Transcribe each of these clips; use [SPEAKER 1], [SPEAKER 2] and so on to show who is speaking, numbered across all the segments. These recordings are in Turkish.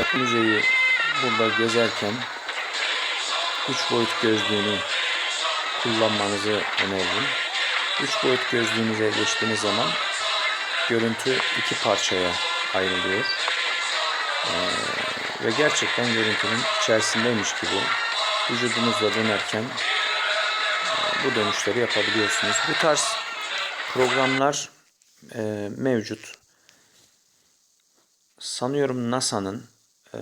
[SPEAKER 1] Fakat müzeyi burada gezerken 3 boyut gözlüğünü kullanmanızı öneririm. 3 boyut gözlüğünüze geçtiğiniz zaman görüntü iki parçaya ayrılıyor. Ee, ve gerçekten görüntünün içerisindeymiş gibi vücudunuzla dönerken e, bu dönüşleri yapabiliyorsunuz. Bu tarz programlar e, mevcut. Sanıyorum NASA'nın e,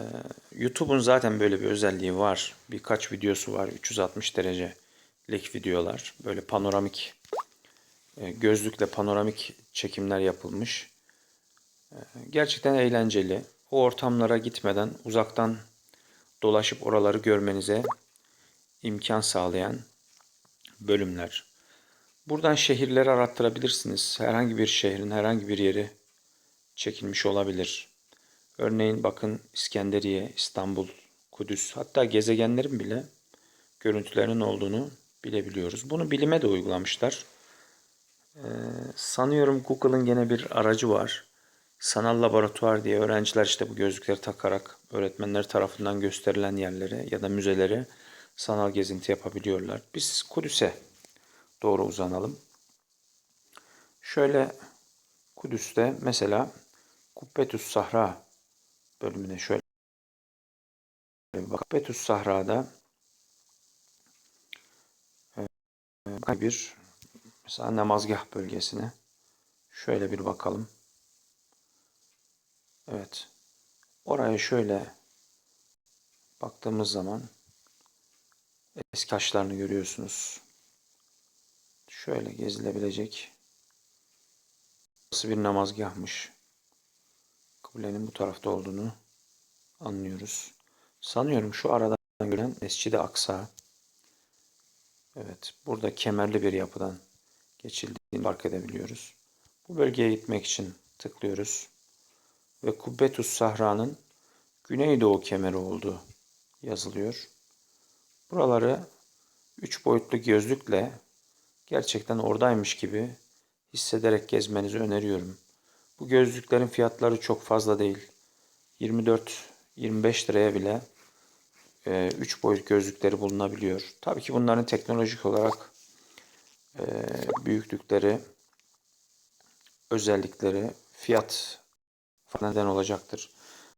[SPEAKER 1] YouTube'un zaten böyle bir özelliği var. Birkaç videosu var. 360 derecelik videolar. Böyle panoramik e, gözlükle panoramik çekimler yapılmış. E, gerçekten eğlenceli. O ortamlara gitmeden uzaktan dolaşıp oraları görmenize imkan sağlayan bölümler. Buradan şehirleri arattırabilirsiniz. Herhangi bir şehrin herhangi bir yeri çekilmiş olabilir. Örneğin bakın İskenderiye, İstanbul, Kudüs hatta gezegenlerin bile görüntülerinin olduğunu bilebiliyoruz. Bunu bilime de uygulamışlar. Ee, sanıyorum Google'ın gene bir aracı var. Sanal laboratuvar diye öğrenciler işte bu gözlükleri takarak öğretmenler tarafından gösterilen yerlere ya da müzelere sanal gezinti yapabiliyorlar. Biz Kudüs'e doğru uzanalım. Şöyle Kudüs'te mesela Kubbetüs Sahra bölümüne şöyle bir. Kubbetüs Sahra'da e, bir mesela namazgah bölgesine şöyle bir bakalım. Evet. Oraya şöyle baktığımız zaman eski taşlarını görüyorsunuz. Şöyle gezilebilecek. Burası bir namazgahmış. Kıblenin bu tarafta olduğunu anlıyoruz. Sanıyorum şu aradan gören Mescid-i Aksa. Evet, burada kemerli bir yapıdan geçildiğini fark edebiliyoruz. Bu bölgeye gitmek için tıklıyoruz. Ve Kubbetus Sahra'nın Güneydoğu kemeri olduğu yazılıyor. Buraları üç boyutlu gözlükle gerçekten oradaymış gibi hissederek gezmenizi öneriyorum. Bu gözlüklerin fiyatları çok fazla değil. 24-25 liraya bile 3 boyut gözlükleri bulunabiliyor. Tabii ki bunların teknolojik olarak e, büyüklükleri, özellikleri, fiyat neden olacaktır.